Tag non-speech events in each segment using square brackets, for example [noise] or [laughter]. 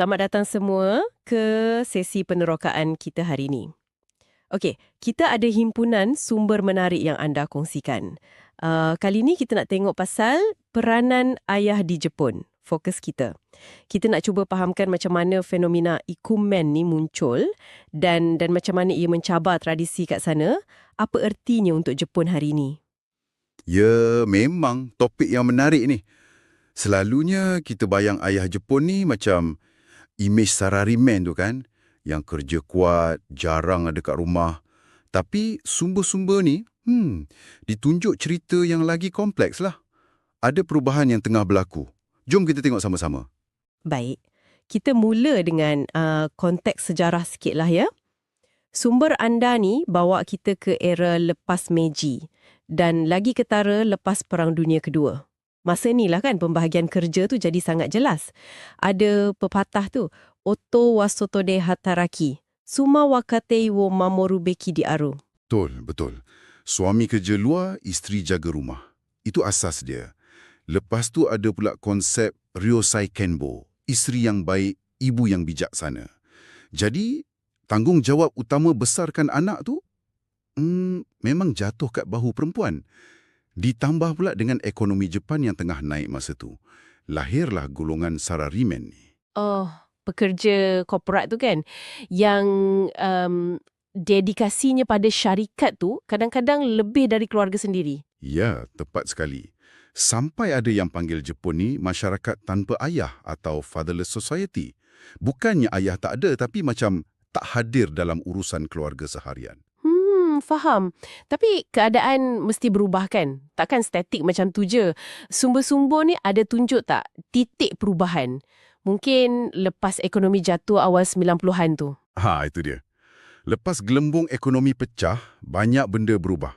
Selamat datang semua ke sesi penerokaan kita hari ini. Okey, kita ada himpunan sumber menarik yang anda kongsikan. Uh, kali ini kita nak tengok pasal peranan ayah di Jepun. Fokus kita. Kita nak cuba fahamkan macam mana fenomena ikumen ni muncul dan dan macam mana ia mencabar tradisi kat sana. Apa ertinya untuk Jepun hari ini? Ya, memang topik yang menarik ni. Selalunya kita bayang ayah Jepun ni macam imej sararimen tu kan, yang kerja kuat, jarang ada kat rumah. Tapi sumber-sumber ni, hmm, ditunjuk cerita yang lagi kompleks lah. Ada perubahan yang tengah berlaku. Jom kita tengok sama-sama. Baik, kita mula dengan uh, konteks sejarah sikit lah ya. Sumber anda ni bawa kita ke era lepas Meiji dan lagi ketara lepas Perang Dunia Kedua. Masa ni lah kan pembahagian kerja tu jadi sangat jelas. Ada pepatah tu, Oto wa sotode hataraki, suma wakate wo mamoru beki di aru. Betul, betul. Suami kerja luar, isteri jaga rumah. Itu asas dia. Lepas tu ada pula konsep Ryosai Kenbo, isteri yang baik, ibu yang bijaksana. Jadi, tanggungjawab utama besarkan anak tu hmm, memang jatuh kat bahu perempuan. Ditambah pula dengan ekonomi Jepan yang tengah naik masa tu. Lahirlah golongan sararimen ni. Oh, pekerja korporat tu kan yang um, dedikasinya pada syarikat tu kadang-kadang lebih dari keluarga sendiri. Ya, tepat sekali. Sampai ada yang panggil Jepun ni masyarakat tanpa ayah atau fatherless society. Bukannya ayah tak ada tapi macam tak hadir dalam urusan keluarga seharian. Faham. Tapi keadaan mesti berubah kan? Takkan statik macam tu je. Sumber-sumber ni ada tunjuk tak titik perubahan? Mungkin lepas ekonomi jatuh awal 90-an tu. Ha, itu dia. Lepas gelembung ekonomi pecah, banyak benda berubah.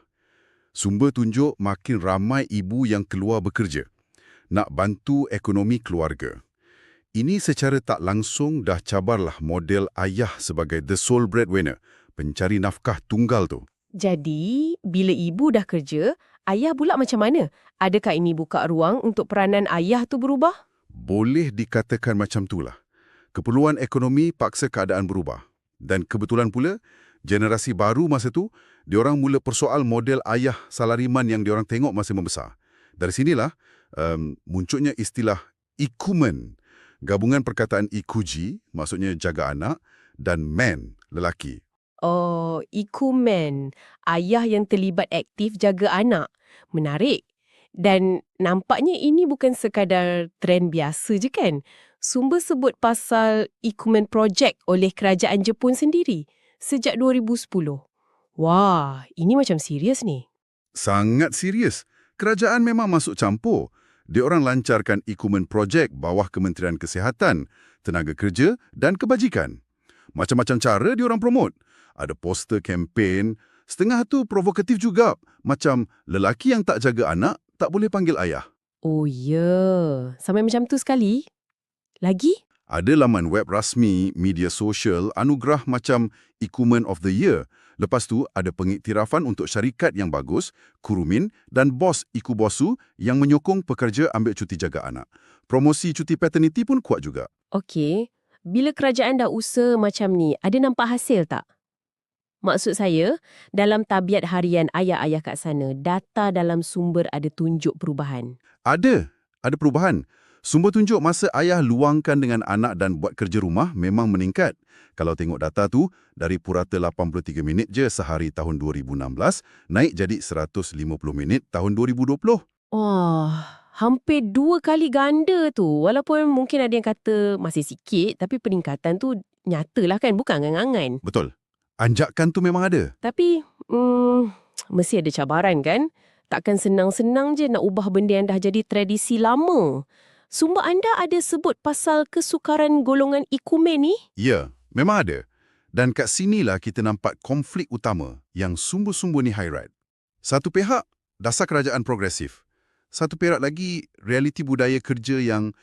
Sumber tunjuk makin ramai ibu yang keluar bekerja. Nak bantu ekonomi keluarga. Ini secara tak langsung dah cabarlah model ayah sebagai the sole breadwinner, pencari nafkah tunggal tu. Jadi, bila ibu dah kerja, ayah pula macam mana? Adakah ini buka ruang untuk peranan ayah tu berubah? Boleh dikatakan macam itulah. Keperluan ekonomi paksa keadaan berubah. Dan kebetulan pula, generasi baru masa tu, diorang mula persoal model ayah salariman yang diorang tengok masa membesar. Dari sinilah um, munculnya istilah ikumen, gabungan perkataan ikuji, maksudnya jaga anak, dan men, lelaki. Oh, ikumen. Ayah yang terlibat aktif jaga anak. Menarik. Dan nampaknya ini bukan sekadar trend biasa je kan? Sumber sebut pasal ikumen project oleh kerajaan Jepun sendiri sejak 2010. Wah, ini macam serius ni. Sangat serius. Kerajaan memang masuk campur. Diorang lancarkan ikumen projek bawah Kementerian Kesihatan, Tenaga Kerja dan Kebajikan. Macam-macam cara diorang promote. Ada poster kempen, setengah tu provokatif juga. Macam lelaki yang tak jaga anak tak boleh panggil ayah. Oh ya, sampai macam tu sekali. Lagi? Ada laman web rasmi, media sosial, anugerah macam Ikumen of the Year. Lepas tu ada pengiktirafan untuk syarikat yang bagus, kurumin dan bos Ikubosu yang menyokong pekerja ambil cuti jaga anak. Promosi cuti paternity pun kuat juga. Okey. Bila kerajaan dah usaha macam ni, ada nampak hasil tak? Maksud saya, dalam tabiat harian ayah-ayah kat sana, data dalam sumber ada tunjuk perubahan. Ada, ada perubahan. Sumber tunjuk masa ayah luangkan dengan anak dan buat kerja rumah memang meningkat. Kalau tengok data tu, dari purata 83 minit je sehari tahun 2016, naik jadi 150 minit tahun 2020. Wah, hampir dua kali ganda tu. Walaupun mungkin ada yang kata masih sikit, tapi peningkatan tu nyatalah kan, bukan angan-angan. Betul. Anjakan tu memang ada. Tapi, hmm, [tsk] mesti ada cabaran kan? Takkan senang-senang je nak ubah benda yang dah jadi tradisi lama. Sumber anda ada sebut pasal kesukaran golongan ikumen ni? Ya, memang ada. Dan kat sinilah kita nampak konflik utama yang sumber-sumber ni highlight. Satu pihak, dasar kerajaan progresif. Satu pihak lagi, realiti budaya kerja yang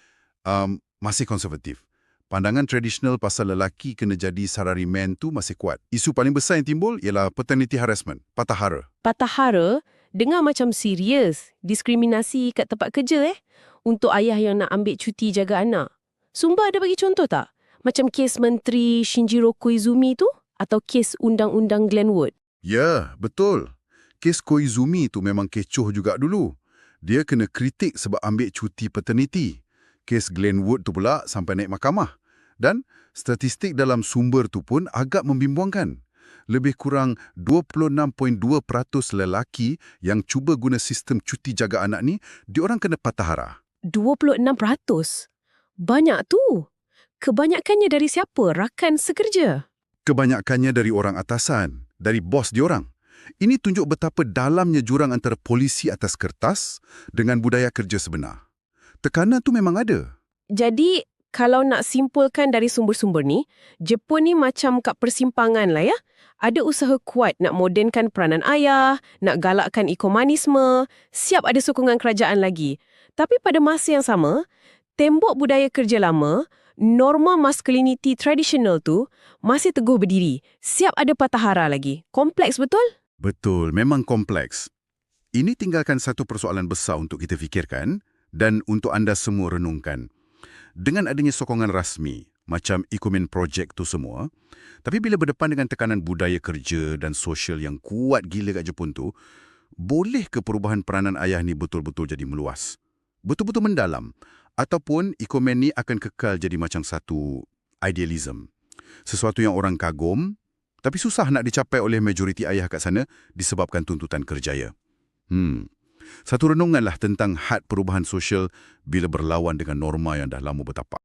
um, masih konservatif. Pandangan tradisional pasal lelaki kena jadi sarariman tu masih kuat. Isu paling besar yang timbul ialah paternity harassment, patahara. Patahara dengar macam serius, diskriminasi kat tempat kerja eh, untuk ayah yang nak ambil cuti jaga anak. Sumber ada bagi contoh tak? Macam kes Menteri Shinjiro Koizumi tu? Atau kes Undang-Undang Glenwood? Ya, betul. Kes Koizumi tu memang kecoh juga dulu. Dia kena kritik sebab ambil cuti paternity. Kes Glenwood tu pula sampai naik mahkamah. Dan statistik dalam sumber tu pun agak membimbangkan. Lebih kurang 26.2% lelaki yang cuba guna sistem cuti jaga anak ni, diorang kena patah hara. 26%. Banyak tu. Kebanyakannya dari siapa? Rakan sekerja. Kebanyakannya dari orang atasan, dari bos diorang. Ini tunjuk betapa dalamnya jurang antara polisi atas kertas dengan budaya kerja sebenar. Tekanan tu memang ada. Jadi, kalau nak simpulkan dari sumber-sumber ni, Jepun ni macam kat persimpangan lah ya. Ada usaha kuat nak modenkan peranan ayah, nak galakkan ekomanisme, siap ada sokongan kerajaan lagi. Tapi pada masa yang sama, tembok budaya kerja lama, norma masculinity tradisional tu masih teguh berdiri. Siap ada patah hara lagi. Kompleks betul? Betul, memang kompleks. Ini tinggalkan satu persoalan besar untuk kita fikirkan dan untuk anda semua renungkan. Dengan adanya sokongan rasmi, macam Ikumen Project tu semua, tapi bila berdepan dengan tekanan budaya kerja dan sosial yang kuat gila kat Jepun tu, boleh ke perubahan peranan ayah ni betul-betul jadi meluas? Betul-betul mendalam? Ataupun Ikumen ni akan kekal jadi macam satu idealism? Sesuatu yang orang kagum, tapi susah nak dicapai oleh majoriti ayah kat sana disebabkan tuntutan kerjaya. Hmm. Satu renunganlah tentang had perubahan sosial bila berlawan dengan norma yang dah lama bertapak.